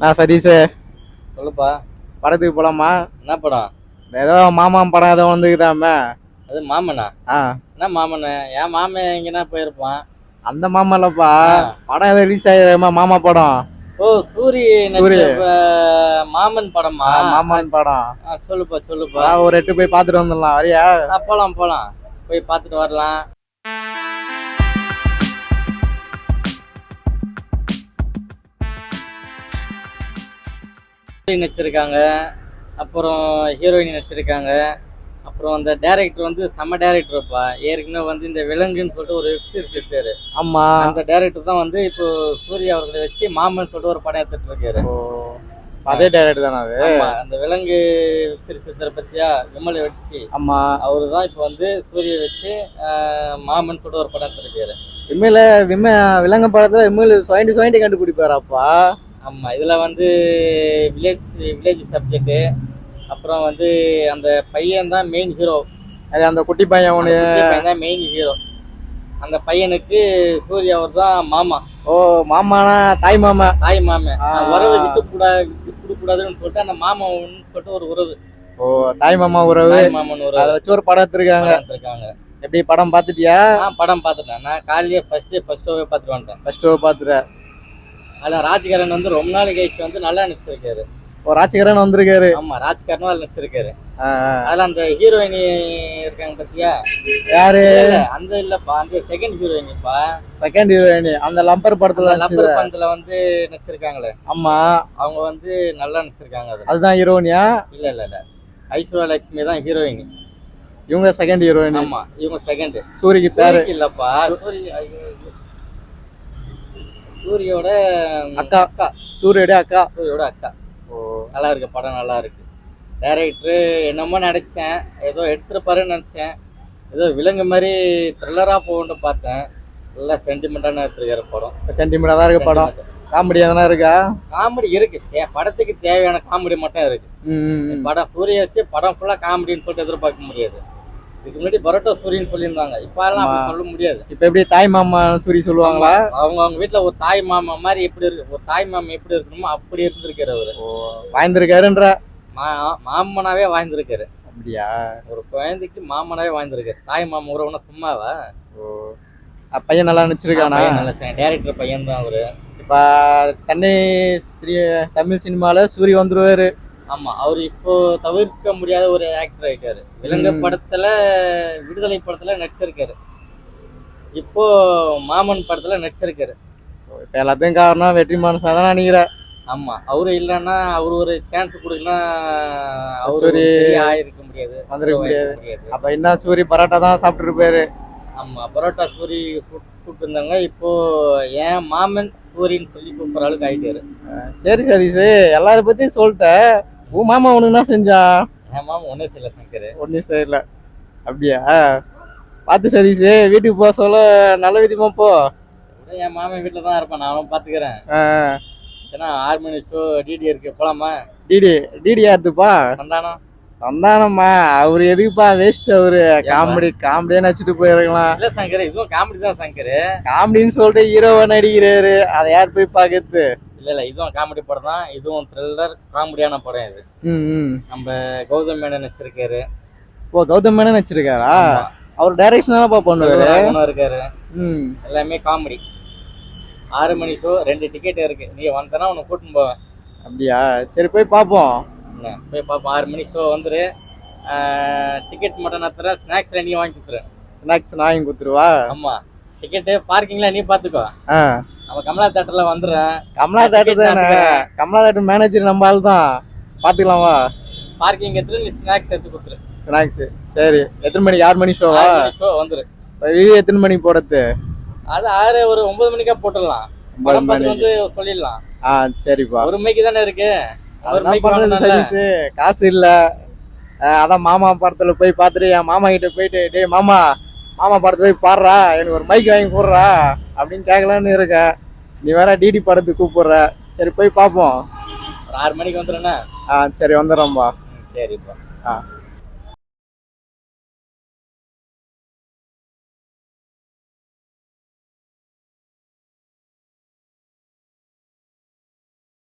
நான் சதீஷ். சொல்லுப்பா. படத்துக்கு போலாமா? என்ன படம்? ஏதோ மாமா படம் ஏதோ வந்துக்கிறாம அது மாமனா? ஆ. என்ன மாமனு? என் மாமன் எங்கன்னா போயிருப்பான்? அந்த மாமா இல்லப்பா. படம் ஏதோ ரிலீஸ் ஆகிருமா மாமா படம்? ஓ சூரி மாமன் படமா? மாமான் படம். சொல்லுப்பா சொல்லுப்பா. ஒரு எட்டு போய் பார்த்துட்டு வந்துடலாம். வரியா? போலாம் போலாம். போய் பார்த்துட்டு வரலாம். நடிச்சிருக்காங்க. அப்புறம் ஹீரோயின் நடிச்சிருக்காங்க. அப்புறம் அந்த டேரக்டர் வந்து செம்ம டேரக்டர்ப்பா ஏற்கனவே வந்து இந்த விலங்குன்னு சொல்லிட்டு ஒரு வெப் சீரிஸ் எடுத்தாரு. ஆமா. அந்த டேரக்டர் தான் வந்து இப்போ சூர்யா அவர்களை வச்சு மாமன் சொல்லிட்டு ஒரு படம் எடுத்துட்டு இருக்காரு. அதே டேரக்டர் தானே அது? அந்த விலங்கு வெப் சீரிஸ் எடுத்தாரு பத்தியா விமலை வச்சு. ஆமா. அவரு தான் இப்போ வந்து சூரிய வச்சு மாமன் சொல்லிட்டு ஒரு படம் எடுத்திருக்காரு விமையில விம விலங்கு படத்துல விமல் சுயண்டி சுயண்டி கண்டுபிடிப்பாராப்பா? ஆமா இதுல வந்து வில்லேஜ் வில்லேஜ் சப்ஜெக்ட் அப்புறம் வந்து அந்த பையன் தான் மெயின் ஹீரோ அது அந்த குட்டி பையன் பையன் தான் மெயின் ஹீரோ அந்த பையனுக்கு சூர்யா அவர் தான் மாமா. ஓ மாமானா தாய் மாமா? தாய் மாமன். உறவு விட்டு கூடாது விட்டு கூடாதுன்னு சொல்லிட்டு அந்த மாமான்னு சொல்லிட்டு ஒரு உறவு. ஓ தாய் மாமா உறவு. மாமன் அதை உறவு. வச்சு ஒரு படம் எடுத்திருக்காங்க. எடுத்திருக்காங்க. எப்படி படம் பார்த்துட்டியா? படம் பார்த்துட்டேன். நான் காலையிலேயே ஃபர்ஸ்ட் ஃபர்ஸ்ட் ஷோவே பார்த்துட்டு வந்துட்டேன். ஃபர்ஸ்ட் ஷோ பார்த்துட்ட. அதில் ராஜ்கரன் வந்து ரொம்ப நாள் கழிச்சு வந்து நல்லா நடிச்சிருக்காரு. ஓ ராஜ்கிரண் வந்திருக்காரு. ஆமா ராஜ்கரனும் அதில் நடிச்சிருக்காரு. அதுல அந்த ஹீரோயினி இருக்காங்க பாத்தியா? யாரு? அந்த இல்லப்பா அந்த செகண்ட் ஹீரோயினிப்பா செகண்ட் ஹீரோயின் அந்த லம்பர் படத்துல. லப்பர் படத்துல வந்து நடிச்சிருக்காங்களே. ஆமா. அவங்க வந்து நல்லா நடிச்சிருக்காங்க அதுதான் ஹீரோயினியா? இல்ல இல்ல இல்ல. ஐஸ்வர்யா லட்சுமி தான் ஹீரோயினி. இவங்க செகண்ட் ஹீரோயின். ஆமா இவங்க செகண்ட் சூரிக்கு பேரு. இல்லப்பா சூரிய. சூரியோட அக்கா. அக்கா. சூரியோட அக்கா. சூரியோட அக்கா. ஓ. நல்லா இருக்கு படம் நல்லா இருக்கு டைரக்டர் என்னமோ நினைச்சேன் ஏதோ எடுத்திருப்பாருன்னு நினைச்சேன் ஏதோ விலங்கு மாதிரி த்ரில்லரா போகும்னு பார்த்தேன். நல்லா சென்டிமெண்டான எடுத்திருக்காரு படம். சென்டிமெண்டா தான் இருக்கு படம். காமெடி எதனா இருக்கா? காமெடி இருக்கு. தே- படத்துக்கு தேவையான காமெடி மட்டும் இருக்கு. படம் சூரிய வச்சு படம் ஃபுல்லா காமெடின்னு சொல்லிட்டு எதிர்பார்க்க முடியாது. இதுக்கு முன்னாடி பரோட்டா சூரியன் சொல்லியிருந்தாங்க. இப்ப எல்லாம். சொல்ல முடியாது. இப்ப எப்படி தாய் மாமா சூரி சொல்லுவாங்களா? அவங்க அவங்க வீட்ல ஒரு தாய் மாமா மாதிரி எப்படி இருக்கு ஒரு தாய் மாமா எப்படி இருக்கணுமோ அப்படி இருந்திருக்காரு அவரு. மா- மாமனாவே வாழ்ந்திருக்காரு. அப்படியா? ஒரு குழந்தைக்கு மாமனாவே வாழ்ந்திருக்காரு. தாய் மாமா உறவுனா சும்மாவா? ஓ பையன் நல்லா நடிச்சிருக்கானா? நல்ல டேரக்டர் பையன் தான் அவரு. இப்ப தன்னை திரி- தமிழ் சினிமால சூரி வந்துருவாரு. ஆமா அவர் இப்போ தவிர்க்க முடியாத ஒரு ஆக்டர் ஆயிட்டாரு. விலங்கு. படத்துல விடுதலை படத்துல நடிச்சிருக்காரு. இப்போ மாமன் படத்துல நடிச்சிருக்காரு. இப்ப எல்லாத்தையும் காரணம் வெற்றிமாறன் சார் தான் நினைக்கிறேன் ஆமா அவரு இல்லைன்னா அவரு ஒரு சான்ஸ் கொடுக்கலாம் அவரு ஆயிருக்க முடியாது. வந்திருக்க முடியாது. முடியாது. அப்ப என்ன சூரி பரோட்டா தான் சாப்பிட்டு இருப்பாரு ஆமா பரோட்டா சூரி கூப்பிட்டு இருந்தாங்க இப்போ ஏன் மாமன் சூரின்னு சொல்லி கூப்பிடுற அளவுக்கு ஆயிட்டாரு. சரி சதீஷ் எல்லார பத்தியும் சொல்லிட்டேன் உன் மாமா உனக்கு என்ன செஞ்சான் என் மாமன் ஒன்னே சில சங்கர். ஒன்றும் சரியில்ல அப்படியா? பார்த்து சதீஷ் வீட்டுக்கு போக சொல்ல. நல்ல விதமா போ. என் மாமன் வீட்டுல தான் இருப்பேன் நானும் பாத்துக்கிறேன். ஆ, ஏன்னா ஆறு மணி ஷோ டிடி இருக்கு போலாமா? டிடி டிடி யாத்துப்பா சந்தானம். சந்தானம்மா. அவரு எதுக்குப்பா வேஸ்ட் அவரு? காமெடி காமெடியா நடிச்சிட்டு போயிருக்கலாம். இல்ல சங்கர் இதுவும் காமெடி தான் சங்கர். காமெடின்னு சொல்லிட்டு ஹீரோவா நடிக்கிறாரு. அதை யார் போய் பாக்குறது? இல்ல இல்ல இதுவும் காமெடி படம் தான். இதுவும் த்ரில்லர் காமெடியான படம் இது. நம்ம கௌதம் மேனன் நடிச்சிருக்காரு. ஓ கௌதம் மேனன் நடிச்சிருக்காரா? அவர் டைரக்ஷன் தானப்பா பண்ணுவாரு? இருக்காரு. எல்லாமே காமெடி ஆறு மணி ஷோ ரெண்டு டிக்கெட் இருக்கு. நீ வந்தனா உன்னை கூட்டின்னு போவேன். அப்படியா? சரி போய் பார்ப்போம் போய் பார்ப்போம் ஆறு மணி ஷோ வந்துரு. டிக்கெட் மட்டும் நான் தரேன் ஸ்நாக்ஸ்ல நீ வாங்கி கொடுத்துரு. ஸ்நாக்ஸ் நான் வாங்கி கொடுத்துருவா? ஆமா. டிக்கெட்டு பார்க்கிங்ல நீ பாத்துக்கோ. ஆ. நம்ம கமலா தேட்டர்ல வந்துடுறேன். கமலா தேட்டர் தானே? கமலா தேட்டர் மேனேஜர் நம்ம ஆள் தான். பார்த்துக்கலாமா பார்க்கிங் எடுத்துட்டு நீ ஸ்நாக்ஸ் எடுத்து கொடுத்துரு. ஸ்நாக்ஸ் சரி. எத்தனை மணிக்கு? ஆறு மணி ஷோவா மணி ஷோ வந்துரு. இது எத்தனை மணிக்கு போடுறது அது ஆறு ஒரு ஒன்பது மணிக்கா போட்டுடலாம். படம் பார்த்து வந்து சொல்லிடலாம். ஆ சரிப்பா. ஒரு மணிக்கு தானே இருக்கு? ஒரு மணிக்கு காசு இல்ல. அதான் மாமா படத்துல போய் பார்த்துட்டு என் மாமா கிட்ட போயிட்டு டேய் மாமா மாமா படத்துல போய் பாடுறா. எனக்கு ஒரு மைக் வாங்கி போடுறா அப்படின்னு கேட்கலான்னு இருக்கேன். நீ வேற டிடி படத்துக்கு கூப்பிடுற. சரி போய் பார்ப்போம் ஒரு ஆறு மணிக்கு வந்துடுறேன்னா ஆ சரி வந்துடுறோம்பா ம், சரிப்பா. ஆ.